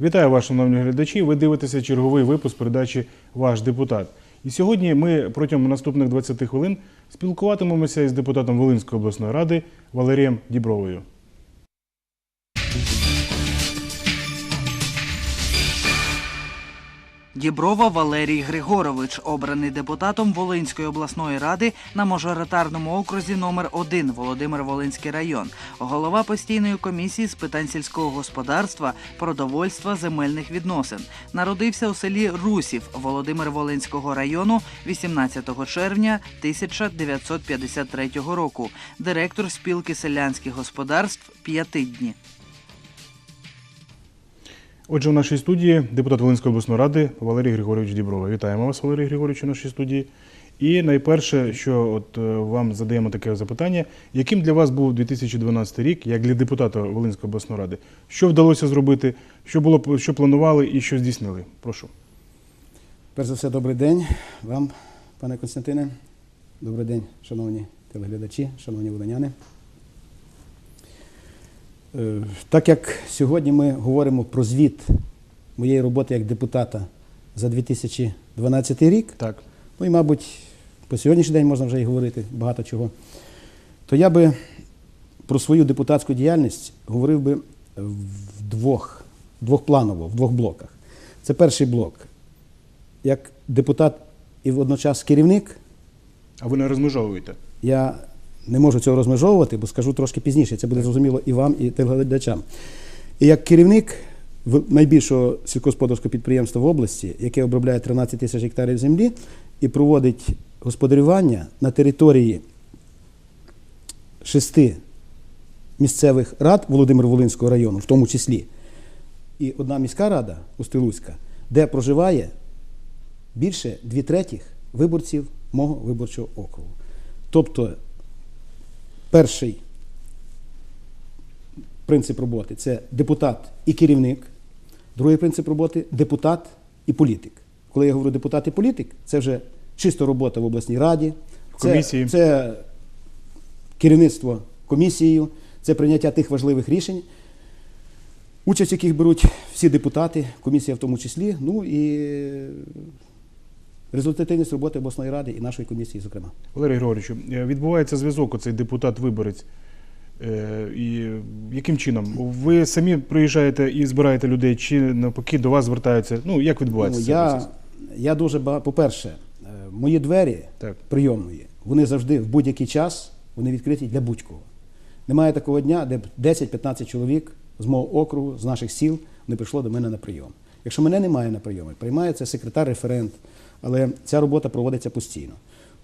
Вітаю вас, шановні глядачі. Ви дивитеся черговий випуск передачі Ваш депутат. І сьогодні ми протягом наступних 20 хвилин спілкуватимемося із депутатом Волинської обласної ради Валерієм Дібровою. Діброва Валерій Григорович, обраний депутатом Волинської обласної ради на мажоритарному окрузі номер 1 Володимир Волинський район, голова постійної комісії з питань сільського господарства, продовольства, земельних відносин. Народився у селі Русів Володимир Волинського району 18 червня 1953 року. Директор спілки селянських господарств П'ятидні. Отже, в нашій студії депутат Волинської обласної ради Валерій Григорович Діброва. Вітаємо вас, Валерій Григорович, у нашій студії. І найперше, що от е, вам задаємо таке запитання, яким для вас був 2012 рік, як для депутата Волинської обласної ради? Що вдалося зробити, що було що планували і що здійснили? Прошу. Перш за все, добрий день вам, пане Константине. Добрий день, шановні телеглядачі, шановні волиняни. Е, Так як сьогодні ми говоримо про звіт моєї роботи як депутата за 2012 рік, Так. ну і, мабуть, по сьогоднішній день можна вже і говорити багато чого, то я би про свою депутатську діяльність говорив би в двох, двохпланово, в двох блоках. Це перший блок. Як депутат і водночас керівник, А ви не розмежовуєте? я не можу цього розмежовувати, бо скажу трошки пізніше. Це буде зрозуміло і вам, і телеглядачам. І як керівник найбільшого сільськогосподарського підприємства в області, яке обробляє 13 тисяч гектарів землі і проводить господарювання на території шести місцевих рад Володимир-Волинського району, в тому числі, і одна міська рада Устилуцька, де проживає більше дві третіх виборців мого виборчого округу. Тобто, перший принцип роботи це депутат і керівник, другий принцип роботи депутат і політик. Коли я говорю депутат і політик, це вже чисто робота в обласній раді, В це, комісії. це керівництво комісією, це прийняття тих важливих рішень, участь яких беруть всі депутати, комісія в тому числі, ну і результативність роботи обласної ради і нашої комісії, зокрема. Валерій Григоровичу, е, відбувається зв'язок, оцей депутат-виборець. Е, І яким чином? Ви самі приїжджаєте і збираєте людей, чи навпаки до вас звертаються? Ну, як відбувається Ну, цей я, процес? я дуже багато. По-перше, е, мої двері Так. прийомної, вони завжди в будь-який час вони відкриті для будь-кого. Немає такого дня, де 10-15 чоловік з мого округу, з наших сіл, не прийшло до мене на прийом. Якщо мене немає на прийомі, приймається секретар-референт, але ця робота проводиться постійно.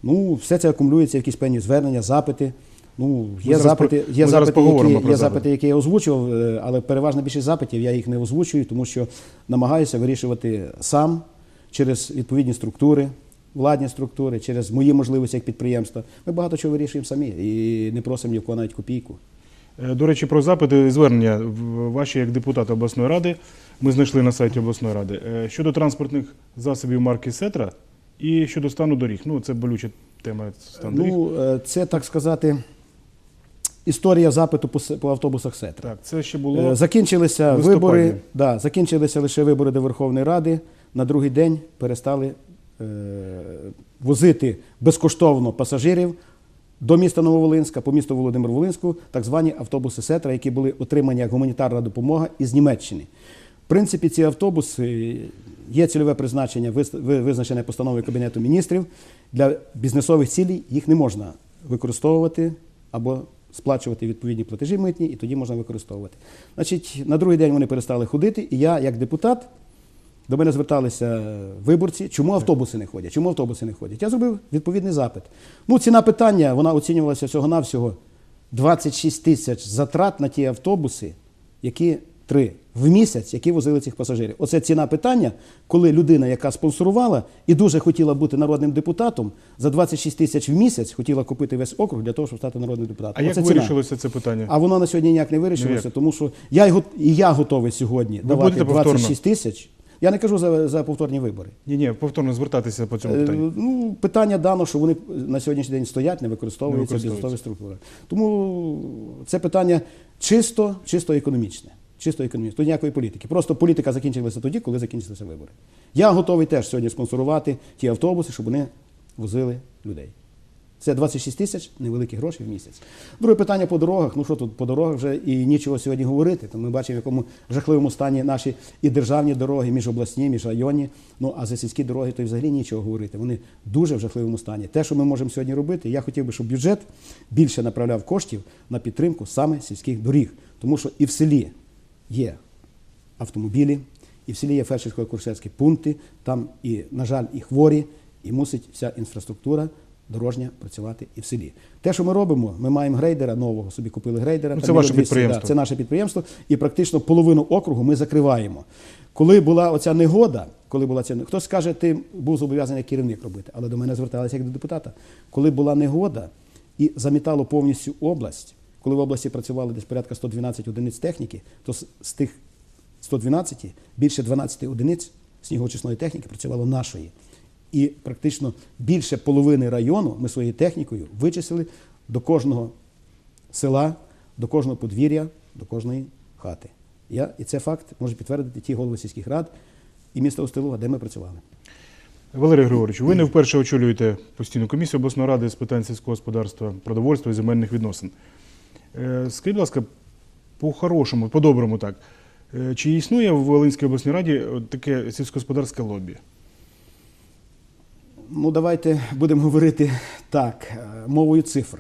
Ну, все це акумулюється, якісь певні звернення, запити. Ну, є зараз запити, є запити, які, є запити. запити, які я озвучував, е, але переважна більшість запитів я їх не озвучую, тому що намагаюся вирішувати сам через відповідні структури, владні структури, через мої можливості як підприємства. Ми багато чого вирішуємо самі і не просимо ні в кого навіть копійку. Е, До речі, про запити і звернення ваші як депутата обласної ради. Ми знайшли на сайті обласної ради. Е, Щодо транспортних засобів марки Сетра і щодо стану доріг. Ну, це болюча тема стан доріг. Ну, е, це так сказати. Історія запиту по, автобусах Сетра. Так, це ще Е, було. Закінчилися листопаді. вибори. Да, закінчилися лише вибори до Верховної Ради. На другий день перестали е, возити безкоштовно пасажирів до міста Нововолинська, по місту Володимир-Волинську, так звані автобуси Сетра, які були отримані як гуманітарна допомога із Німеччини. Принципі, ці автобуси є цільове призначення, визначене постановою Кабінету міністрів. Для бізнесових цілей їх не можна використовувати або сплачувати відповідні платежі митні, і тоді можна використовувати. Значить, на другий день вони перестали ходити, і я, як депутат, до мене зверталися виборці, чому автобуси не ходять? Чому автобуси не ходять? Я зробив відповідний запит. Ну, ціна питання, вона оцінювалася всього-навсього 26 тисяч затрат на ті автобуси, які три в місяць, які возили цих пасажирів. Оце ціна питання, коли людина, яка спонсорувала і дуже хотіла бути народним депутатом, за 26 тисяч в місяць хотіла купити весь округ для того, щоб стати народним депутатом. А як ціна. вирішилося це питання? А воно на сьогодні ніяк не вирішилося, Ніяк. тому що я, й го- і я готовий сьогодні давати будете повторно? 26 тисяч. Я не кажу за, за повторні вибори. Ні, ні, повторно звертатися по цьому Е. Ну, питання дано, що вони на сьогоднішній день стоять, не використовуються Не бізнесові структури. Тому це питання чисто, чисто економічне. Чисто економічно. Ніякої політики. Просто політика закінчилася тоді, коли закінчилися вибори. Я готовий теж сьогодні спонсорувати ті автобуси, щоб вони возили людей. Це 26 тисяч невеликі гроші в місяць. Друге питання по дорогах. Ну що тут по дорогах вже і нічого сьогодні говорити. Тому ми бачимо, в якому жахливому стані наші і державні дороги, міжобласні, міжрайонні. Ну а за сільські дороги то й взагалі нічого говорити. Вони дуже в жахливому стані. Те, що ми можемо сьогодні робити, я хотів би, щоб бюджет більше направляв коштів на підтримку саме сільських доріг. Тому що і в селі є автомобілі, і в селі є фельдшерсько-акушерські пункти, там і, на жаль, і хворі, і мусить вся інфраструктура дорожня працювати і в селі. Те, що ми робимо, ми маємо грейдера нового, собі купили грейдера. Ну, це ваше мільйон двісті, підприємство. да, це наше підприємство, і практично половину округу ми закриваємо. Коли була оця негода, коли була ця хтось скаже, ти був зобов'язаний як керівник робити, але до мене зверталися як до депутата. Коли була негода і замітало повністю область, коли в області працювали десь порядка 112 одиниць техніки, то з, тих 112 більше 12 одиниць снігоочисної техніки працювало нашої. І практично більше половини району ми своєю технікою вичислили до кожного села, до кожного подвір'я, до кожної хати. Я, і це факт може підтвердити ті голови сільських рад і міста Остилова, де ми працювали. Валерій Григорович, ви не вперше очолюєте постійну комісію обласної ради з питань сільського господарства, продовольства і земельних відносин. Е, Скажіть, будь ласка, по-хорошому, по-доброму так. е, Чи існує в Волинській обласній раді таке сільськогосподарське лобі? Ну, давайте будемо говорити так, е, мовою цифр.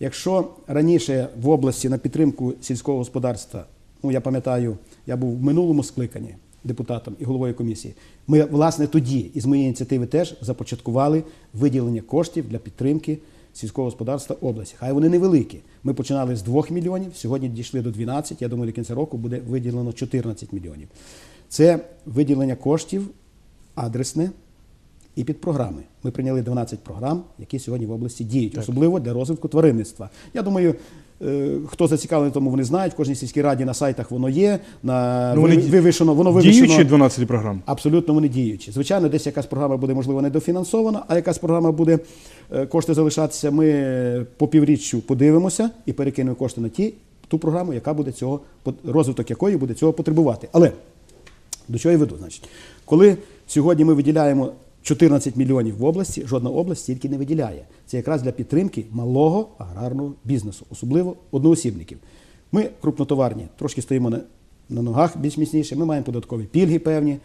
Якщо раніше в області на підтримку сільського господарства, ну я пам'ятаю, я був в минулому скликанні депутатом і головою комісії, ми, власне, тоді із моєї ініціативи теж започаткували виділення коштів для підтримки сільського господарства області. Хай вони невеликі. Ми починали з 2 мільйонів, сьогодні дійшли до 12, я думаю, до кінця року буде виділено 14 мільйонів. Це виділення коштів адресне, і під програми. Ми прийняли 12 програм, які сьогодні в області діють, особливо для розвитку тваринництва. Я думаю, хто зацікавлений, тому вони знають. В кожній сільській раді на сайтах воно є. На Ну, вони вивішено, воно Діючі 12 програм. Абсолютно вони діючі. Звичайно, десь якась програма буде, можливо, недофінансована, а якась програма буде е, кошти залишатися. Ми е, по півріччю подивимося і перекинемо кошти на ті, ту програму, яка буде цього, розвиток якої буде цього потребувати. Але до чого я веду? Значить, коли сьогодні ми виділяємо 14 мільйонів в області, жодна область стільки не виділяє. Це якраз для підтримки малого аграрного бізнесу, особливо одноосібників. Ми крупнотоварні, трошки стоїмо на, на ногах більш міцніше, ми маємо податкові пільги певні.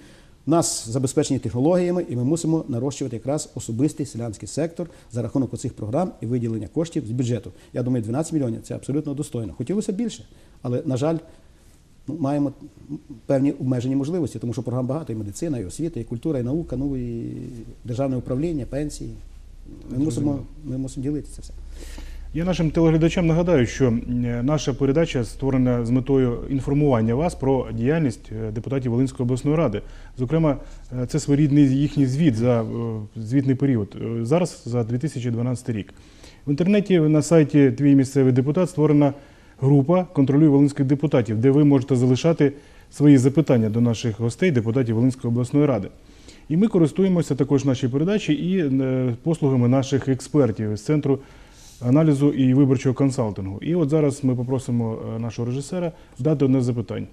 У нас забезпечені технологіями, і ми мусимо нарощувати якраз особистий селянський сектор за рахунок оцих програм і виділення коштів з бюджету. Я думаю, 12 мільйонів це абсолютно достойно. Хотілося більше, але на жаль, ну, маємо певні обмежені можливості, тому що програм багато і медицина, і освіта, і культура, і наука, ну і державне управління, пенсії. Ми мусимо, ми мусимо ділити це все. Я нашим телеглядачам нагадаю, що наша передача створена з метою інформування вас про діяльність е, депутатів Волинської обласної ради. Зокрема, е, це своєрідний їхній звіт за е, звітний період. Е, Зараз за 2012 рік. В інтернеті на сайті Твій місцевий депутат створена група контролює волинських депутатів, де ви можете залишати свої запитання до наших гостей, депутатів Волинської обласної ради. І ми користуємося також нашій передачі і е, послугами наших експертів з центру аналізу і виборчого консалтингу. І от зараз ми попросимо е, нашого режисера дати одне з запитань.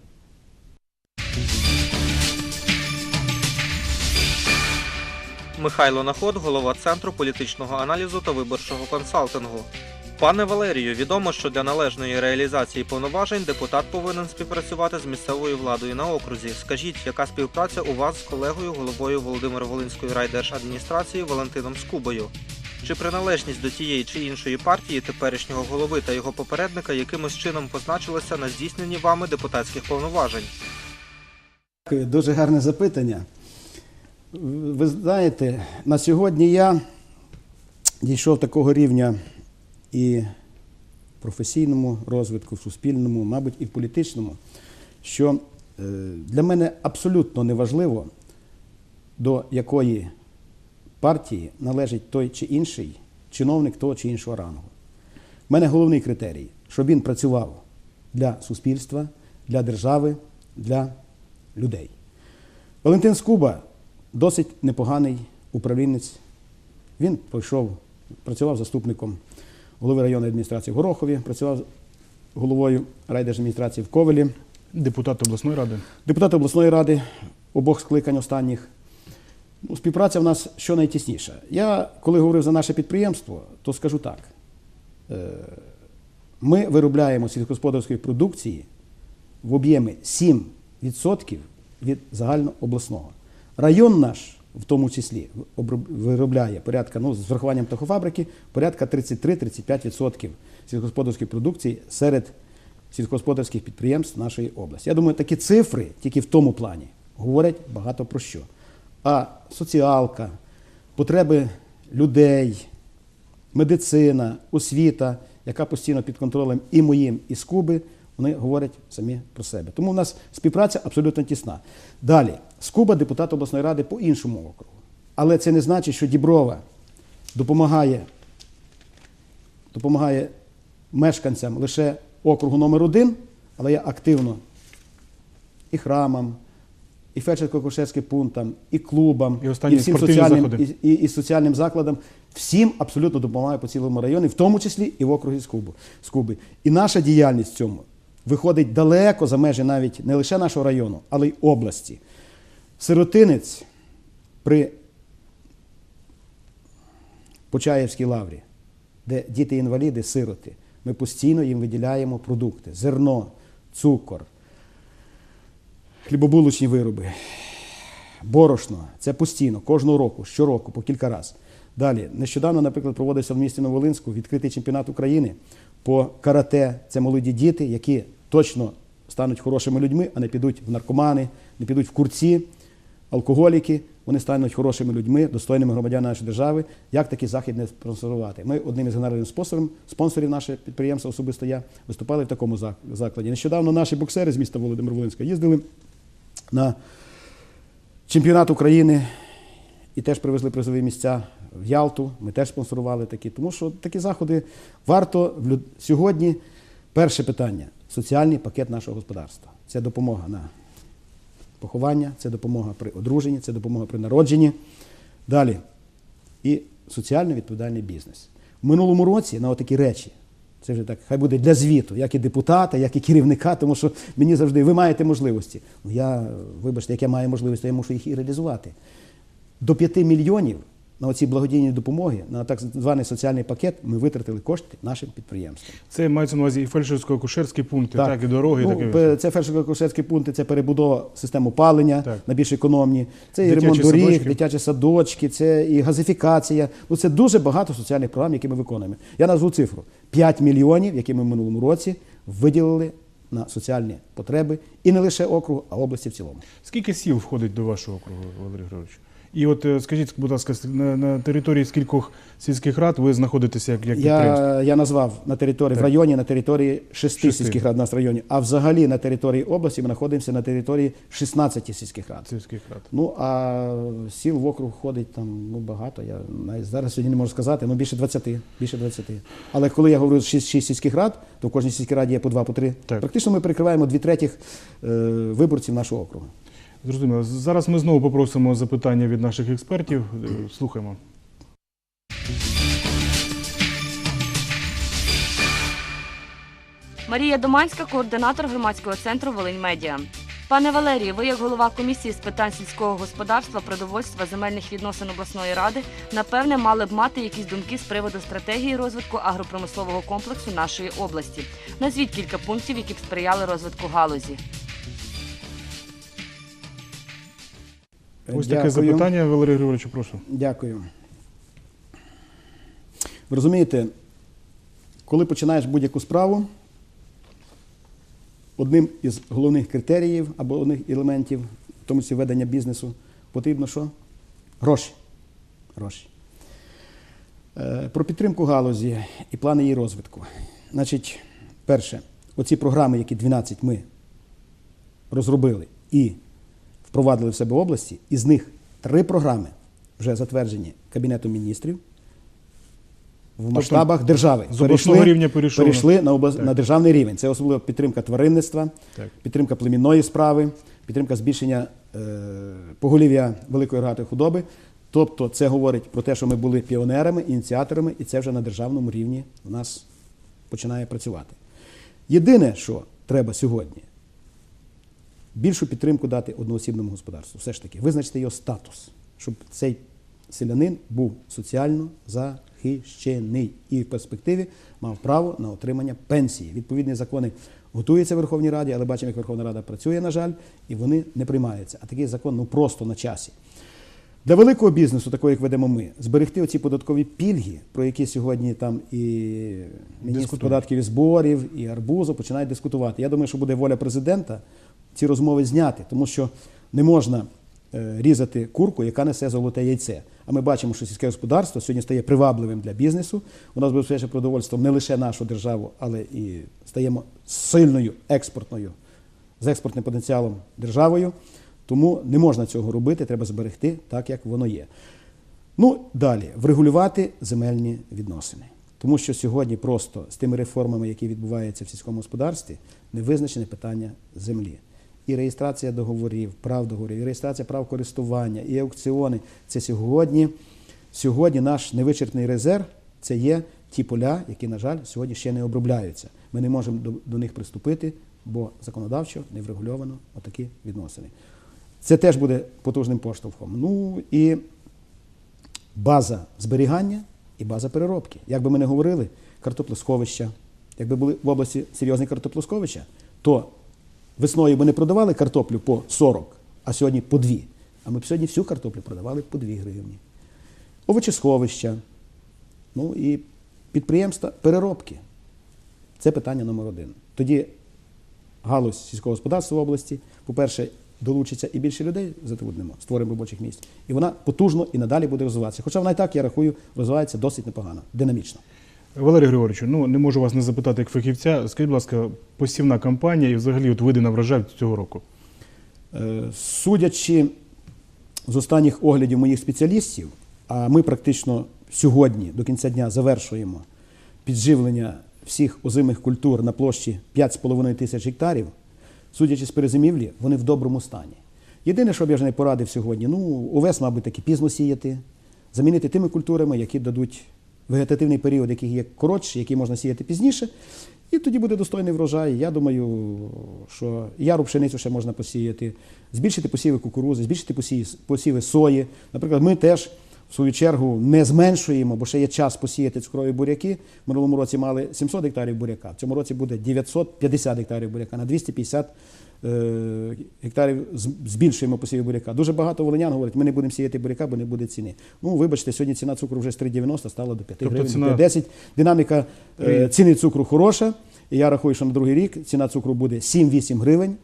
Михайло Наход, голова Центру політичного аналізу та виборчого консалтингу. Пане Валерію, відомо, що для належної реалізації повноважень депутат повинен співпрацювати з місцевою владою на окрузі. Скажіть, яка співпраця у вас з колегою, головою Володимир-Волинської райдержадміністрації Валентином Скубою? Чи приналежність до тієї чи іншої партії теперішнього голови та його попередника якимось чином позначилася на здійсненні вами депутатських повноважень? Дуже гарне запитання. Ви знаєте, на сьогодні я дійшов такого рівня і професійному розвитку, в суспільному, мабуть, і в політичному, що е, для мене абсолютно неважливо, до якої партії належить той чи інший чиновник того чи іншого рангу. У мене головний критерій, щоб він працював для суспільства, для держави, для людей. Валентин Скуба досить непоганий управлінець. Він пройшов, працював заступником голови районної адміністрації в Горохові, працював головою райдержадміністрації в Ковелі, Депутат обласної ради. депутати обласної ради обох скликань останніх. Ну, співпраця в нас що найтісніша. Я, коли говорив за наше підприємство, то скажу так: Е, ми виробляємо сільськогосподарської продукції в об'ємі 7% від загальнообласного. Район наш, в тому числі, виробляє порядка, ну, з врахуванням птахофабрики, порядка 33-35% сільськогосподарської продукції серед сільськогосподарських підприємств нашої області. Я думаю, такі цифри тільки в тому плані говорять багато про що. А соціалка, потреби людей, медицина, освіта, яка постійно під контролем і моїм, і Скуби, вони говорять самі про себе. Тому в нас співпраця абсолютно тісна. Далі, Скуба депутат обласної ради по іншому округу. Але це не значить, що Діброва допомагає, допомагає мешканцям лише округу номер один, але я активно і храмам, і фельдшерсько-акушерським пунктам, і клубам, І останні всім соціальним, і, і, і соціальним закладам. Всім абсолютно допомагаю по цілому районі, в тому числі і в округі Скуби. І наша діяльність в цьому виходить далеко за межі навіть не лише нашого району, але й області. Сиротинець при Почаївській лаврі, де діти-інваліди, сироти, ми постійно їм виділяємо продукти: зерно, цукор, хлібобулочні вироби, борошно. Це постійно, кожного року, щороку, по кілька разів. Далі, нещодавно, наприклад, проводився в місті Новолинську відкритий чемпіонат України по карате. Це молоді діти, які точно стануть хорошими людьми, а не підуть в наркомани, не підуть в курці, алкоголіки. Вони стануть хорошими людьми, достойними громадян нашої держави. Як такий захід не спонсорувати? Ми одним із генеральних спонсорів, спонсорів нашого підприємства, особисто я, виступали в такому закладі. Нещодавно наші боксери з міста Володимир Волинська їздили на чемпіонат України і теж привезли призові місця в Ялту. Ми теж спонсорували такі. Тому що такі заходи варто сьогодні. Перше питання соціальний пакет нашого господарства. Це допомога на поховання, це допомога при одруженні, це допомога при народженні. Далі. І соціально відповідальний бізнес. В минулому році на отакі речі. Це вже так, хай буде для звіту, як і депутата, як і керівника, тому що мені завжди ви маєте можливості. Ну я, вибачте, як я маю можливості, я мушу їх і реалізувати. До 5 мільйонів на оці благодійні допомоги, на так званий соціальний пакет, ми витратили кошти нашим підприємствам. Це мається на увазі і фельдшерсько-акушерські пункти, так, і дороги, і ну, таке. пе- Це фельдшерсько-акушерські пункти, це перебудова систем опалення Так. на більш економні, це і ремонт доріг, садочки. дитячі садочки, це і газифікація. Ну, це дуже багато соціальних програм, які ми виконуємо. Я назву цифру: 5 мільйонів, які ми в минулому році виділили на соціальні потреби і не лише округу, а області в цілому. Скільки сіл входить до вашого округу, Валерій Григорович? І от е, скажіть, будь ласка, на, на території скількох сільських рад ви знаходитеся як, як? Я, я назвав на території в районі на території шести Шести. сільських рад нас в районі, а взагалі на території області ми знаходимося на території 16 сільських рад. Сільських рад. Ну а сіл в округ ходить там ну, багато. Я навіть зараз сьогодні не можу сказати, ну більше 20. Більше 20. Але коли я говорю 6, 6 сільських рад, то в кожній сільській раді є по два, по три. Так. Практично ми перекриваємо дві третіх е, виборців нашого округу. Зрозуміло. Зараз ми знову попросимо запитання від наших експертів. Е, Слухаємо. Марія Доманська, координатор громадського центру Волинь Медіа. Пане Валерію, ви як голова комісії з питань сільського господарства, продовольства, земельних відносин обласної ради, напевне, мали б мати якісь думки з приводу стратегії розвитку агропромислового комплексу нашої області. Назвіть кілька пунктів, які б сприяли розвитку галузі. Ось таке Дякую. запитання, Валерій Григорович, прошу. Дякую. Ви розумієте, коли починаєш будь-яку справу, одним із головних критеріїв або одних елементів, в тому числі ведення бізнесу, потрібно що? Гроші. Гроші. Е, Про підтримку галузі і плани її розвитку. Значить, перше, оці програми, які 12 ми розробили і впровадили в себе області, із них три програми вже затверджені Кабінетом міністрів в масштабах держави. з обласного рівня перейшли на, облас... На державний рівень. Це особливо підтримка тваринництва, Так. підтримка племінної справи, підтримка збільшення е... поголів'я великої рогатої худоби. Тобто це говорить про те, що ми були піонерами, ініціаторами, і це вже на державному рівні у нас починає працювати. Єдине, що треба сьогодні, більшу підтримку дати одноосібному господарству. Все ж таки, визначити його статус, щоб цей селянин був соціально захищений і в перспективі мав право на отримання пенсії. Відповідні закони готуються в Верховній Раді, але бачимо, як Верховна Рада працює, на жаль, і вони не приймаються. А такий закон ну просто на часі. Для великого бізнесу, такого як ведемо ми, зберегти оці податкові пільги, про які сьогодні там і міністр податків і зборів, і Арбузов починають дискутувати. Я думаю, що буде воля президента ці розмови зняти, тому що не можна е, різати курку, яка несе золоте яйце. А ми бачимо, що сільське господарство сьогодні стає привабливим для бізнесу. У нас забезпечує продовольством не лише нашу державу, але і стаємо сильною експортною з експортним потенціалом державою. Тому не можна цього робити, треба зберегти так, як воно є. Ну, далі, врегулювати земельні відносини. Тому що сьогодні просто з тими реформами, які відбуваються в сільському господарстві, не визначене питання землі. І реєстрація договорів, прав договорів, і реєстрація прав користування, і аукціони це сьогодні, сьогодні наш невичерпний резерв це є ті поля, які, на жаль, сьогодні ще не обробляються. Ми не можемо до, до них приступити, бо законодавчо не врегульовано отакі відносини. Це теж буде потужним поштовхом. Ну і база зберігання і база переробки. Як би ми не говорили, картоплесховища. Якби були в області серйозні картоплесховища, то весною ми не продавали картоплю по 40, а сьогодні по 2. А ми б сьогодні всю картоплю продавали по 2 гривні. Овочесховища, ну і підприємства переробки. Це питання номер один. Тоді галузь сільського господарства в області, по-перше, долучиться і більше людей затруднимо, створимо робочих місць. І вона потужно і надалі буде розвиватися. Хоча вона і так, я рахую, розвивається досить непогано, динамічно. Валерій Григоровичу, ну не можу вас не запитати як фахівця. Скажіть, будь ласка, посівна кампанія і взагалі от види на врожай цього року. Е, Судячи з останніх оглядів моїх спеціалістів, а ми практично сьогодні до кінця дня завершуємо підживлення всіх озимих культур на площі 5,5 тисяч гектарів, судячи з перезимівлі, вони в доброму стані. Єдине, що я вже не порадив сьогодні, ну, овес, мабуть, таки пізно сіяти, замінити тими культурами, які дадуть вегетативний період, який є коротший, який можна сіяти пізніше, і тоді буде достойний врожай. Я думаю, що яру пшеницю ще можна посіяти, збільшити посіви кукурузи, збільшити посіви, сої. Наприклад, ми теж в свою чергу не зменшуємо, бо ще є час посіяти цукрові буряки. В минулому році мали 700 гектарів буряка, в цьому році буде 950 гектарів буряка на 250 е, гектарів збільшуємо посіви буряка. Дуже багато волинян говорять, ми не будемо сіяти буряка, бо не буде ціни. Ну, вибачте, сьогодні ціна цукру вже з 3,90 стала до 5 Тобто гривень, ціна- 10. Динаміка е, ціни цукру хороша. І я рахую, що на другий рік ціна цукру буде 7-8 гривень.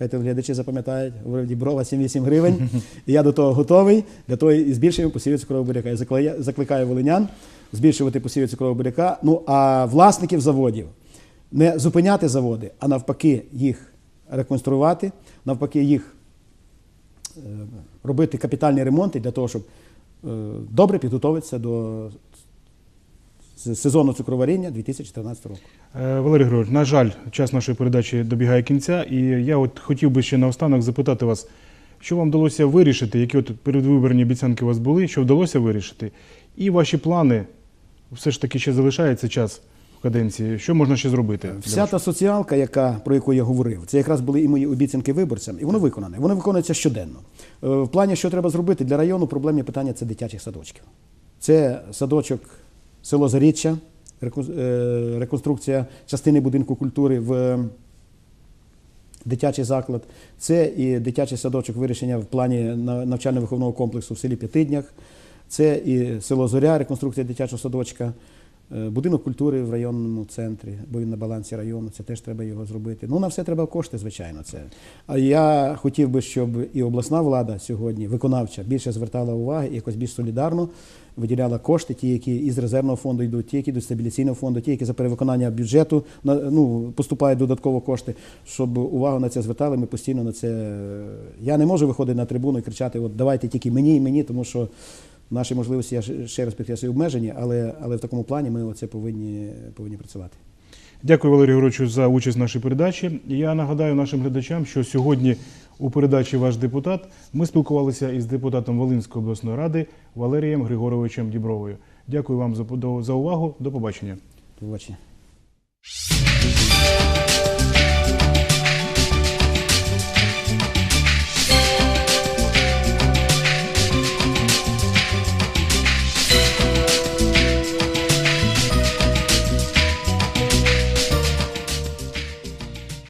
Хай телеглядачі запам'ятають, говорив Діброва 7-8 гривень. І я до того готовий, для того і збільшуємо посіви цукрового буряка. Я закликаю- волинян збільшувати посіви цукрового буряка. Ну а власників заводів не зупиняти заводи, а навпаки їх реконструювати, навпаки їх е, робити капітальні ремонти для того, щоб е, добре підготуватися до сезону цукроваріння 2014 року. Е, Валерій Григорович, на жаль, час нашої передачі добігає кінця, і я от хотів би ще наостанок запитати вас, що вам вдалося вирішити, які от передвиборні обіцянки у вас були, що вдалося вирішити, і ваші плани, все ж таки ще залишається час в каденції, що можна ще зробити? Вся та соціалка, яка, про яку я говорив, це якраз були і мої обіцянки виборцям, і воно виконане. Воно виконується щоденно. Е, В плані, що треба зробити для району, проблемні питання це дитячих садочків. Це садочок село Заріччя, е, реконструкція частини будинку культури в дитячий заклад. Це і дитячий садочок вирішення в плані навчально-виховного комплексу в селі П'ятиднях. Це і село Зоря, реконструкція дитячого садочка. Е, Будинок культури в районному центрі, бо він на балансі району, це теж треба його зробити. Ну, на все треба кошти, звичайно. Це. А я хотів би, щоб і обласна влада сьогодні, виконавча, більше звертала уваги і якось більш солідарно виділяла кошти, ті, які із резервного фонду йдуть, ті, які йдуть з стабіляційного фонду, ті, які за перевиконання бюджету ну, поступають додатково кошти, щоб увагу на це звертали. Ми постійно на це. Я не можу виходити на трибуну і кричати: от давайте тільки мені і мені, тому що. Наші можливості, я ще раз підкреслюю, обмежені, але, але в такому плані ми оце повинні, повинні працювати. Дякую, Валерію Григоровичу, за участь в нашій передачі. Я нагадаю нашим глядачам, що сьогодні у передачі Ваш депутат ми спілкувалися із депутатом Волинської обласної ради Валерієм Григоровичем Дібровою. Дякую вам за, за увагу. До побачення. До побачення.